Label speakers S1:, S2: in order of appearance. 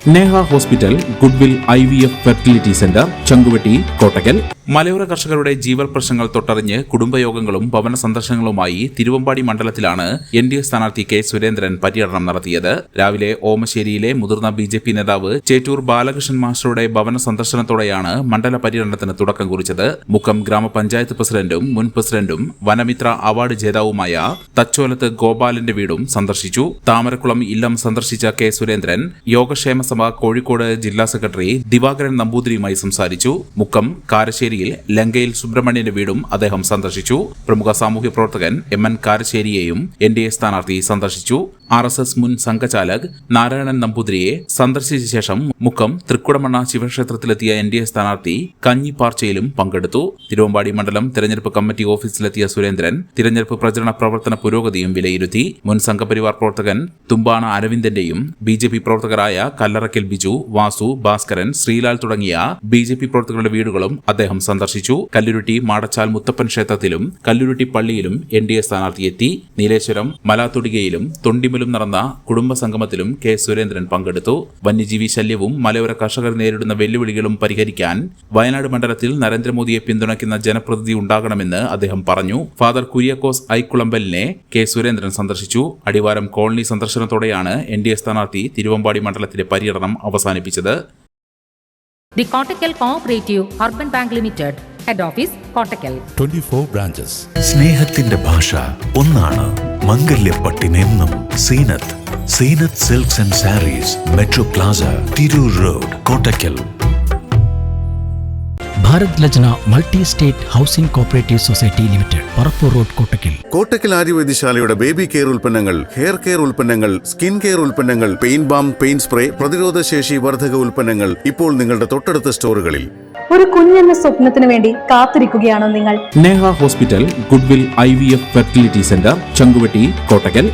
S1: Neha hospital goodwill I V F fertility centre Changuvetty Kottakkal മലയോര കർഷകരുടെ ജീവൽ പ്രശ്നങ്ങൾ തൊട്ടറിഞ്ഞ് കുടുംബയോഗങ്ങളും ഭവന സന്ദർശനങ്ങളുമായി തിരുവമ്പാടി മണ്ഡലത്തിലാണ് എൻ ഡി എ സ്ഥാനാർത്ഥി കെ സുരേന്ദ്രൻ പര്യടനം നടത്തിയത്. രാവിലെ ഓമശ്ശേരിയിലെ മുതിർന്ന ബി ജെ പി നേതാവ് ചേറ്റൂർ ബാലകൃഷ്ണൻ മാസ്റ്ററുടെ ഭവന സന്ദർശനത്തോടെയാണ് മണ്ഡല പര്യടനത്തിന് തുടക്കം കുറിച്ചത്. മുക്കം ഗ്രാമപഞ്ചായത്ത് പ്രസിഡന്റും മുൻ പ്രസിഡന്റും വനമിത്ര അവാർഡ് ജേതാവുമായ തച്ചോലത്ത് ഗോപാലന്റെ വീടും സന്ദർശിച്ചു. താമരക്കുളം ഇല്ലം സന്ദർശിച്ച കെ സുരേന്ദ്രൻ യോഗക്ഷേമ സഭ കോഴിക്കോട് ജില്ലാ സെക്രട്ടറി ദിവാകരൻ നമ്പൂതിരിയുമായി സംസാരിച്ചു. മുക്കം കാരശ്ശേരിയിൽ ലങ്കയിൽ സുബ്രഹ്മണ്യന്റെ വീടും അദ്ദേഹം സന്ദർശിച്ചു. പ്രമുഖ സാമൂഹ്യ പ്രവർത്തകൻ എം എൻ കാരശ്ശേരിയെയും എൻ ഡി എ സ്ഥാനാർത്ഥി സന്ദർശിച്ചു. ആർ എസ് എസ് മുൻ സംഘചാലക് നാരായണൻ നമ്പൂതിരിയെ സന്ദർശിച്ച ശേഷം മുക്കം തൃക്കുടമണ്ണ ശിവക്ഷേത്രത്തിലെത്തിയ എൻ ഡി എ സ്ഥാനാർത്ഥി കഞ്ഞിപ്പാർച്ചയിലും പങ്കെടുത്തു. തിരുവമ്പാടി മണ്ഡലം തെരഞ്ഞെടുപ്പ് കമ്മിറ്റി ഓഫീസിലെത്തിയ സുരേന്ദ്രൻ തിരഞ്ഞെടുപ്പ് പ്രചരണ പ്രവർത്തന പുരോഗതിയും വിലയിരുത്തി. മുൻ സംഘപരിവാർ പ്രവർത്തകൻ തുമ്പാണ അരവിന്ദന്റെയും ബി ജെ പി പ്രവർത്തകരായ കല്ലറക്കൽ ബിജു വാസു ഭാസ്കരൻ ശ്രീലാൽ തുടങ്ങിയ ബി ജെ പി പ്രവർത്തകരുടെ വീടുകളും അദ്ദേഹം സന്ദർശിച്ചു. കല്ലുരുട്ടി മാടച്ചാൽ മുത്തപ്പൻ ക്ഷേത്രത്തിലും കല്ലുരുട്ടി പള്ളിയിലും എൻ ഡി എ സ്ഥാനാർത്ഥി എത്തി നീലേശ്വരം മലാത്തുടികയിലും തൊണ്ടിമലും നടന്ന കുടുംബ സംഗമത്തിലും കെ സുരേന്ദ്രൻ പങ്കെടുത്തു. വന്യജീവി ശല്യവും മലയോര കർഷകർ നേരിടുന്ന വെല്ലുവിളികളും പരിഹരിക്കാൻ വയനാട് മണ്ഡലത്തിൽ നരേന്ദ്രമോദിയെ പിന്തുണയ്ക്കുന്ന ജനപ്രതിനിധി ഉണ്ടാകണമെന്ന് അദ്ദേഹം പറഞ്ഞു. ഫാദർ കുര്യാക്കോസ് ഐക്കുളമ്പലിനെ കെ സുരേന്ദ്രൻ സന്ദർശിച്ചു. അടിവാരം കോളനി സന്ദർശനത്തോടെയാണ് എൻ ഡി എ സ്ഥാനാർത്ഥി തിരുവമ്പാടി മണ്ഡലത്തിലെ പര്യടനം അവസാനിപ്പിച്ചത്.
S2: The Kottakkal cooperative urban bank limited head office Kottakkal.
S3: Twenty 24 branches.
S4: സ്നേഹത്തിന്റെ ഭാഷ ഒന്നാണ്. മംഗല്യപ്പട്ടിനെന്നും Seenath. Seenath silks and sarees metro plaza Tirur road Kottakkal.
S5: Bharat Lajna multi state housing cooperative society limited Parappur road Kottakkal.
S6: Kottakkal ആര്യവൈദ്യശാലയുടെ baby care ഉൽപ്പന്നങ്ങൾ hair care ഉൽപ്പന്നങ്ങൾ skin care ഉൽപ്പന്നങ്ങൾ pain balm pain spray പ്രതിരോധ ശേഷി വർധക ഉൽപ്പന്നങ്ങൾ ഇപ്പോൾ നിങ്ങളുടെ തൊട്ടടുത്ത സ്റ്റോറുകളിൽ.
S7: ഒരു കുഞ്ഞെന്ന സ്വപ്നത്തിന് വേണ്ടി കാത്തിരിക്കുകയാണോ നിങ്ങൾ.
S1: Neha hospital goodwill I V F fertility centre Changuvetty Kottakkal.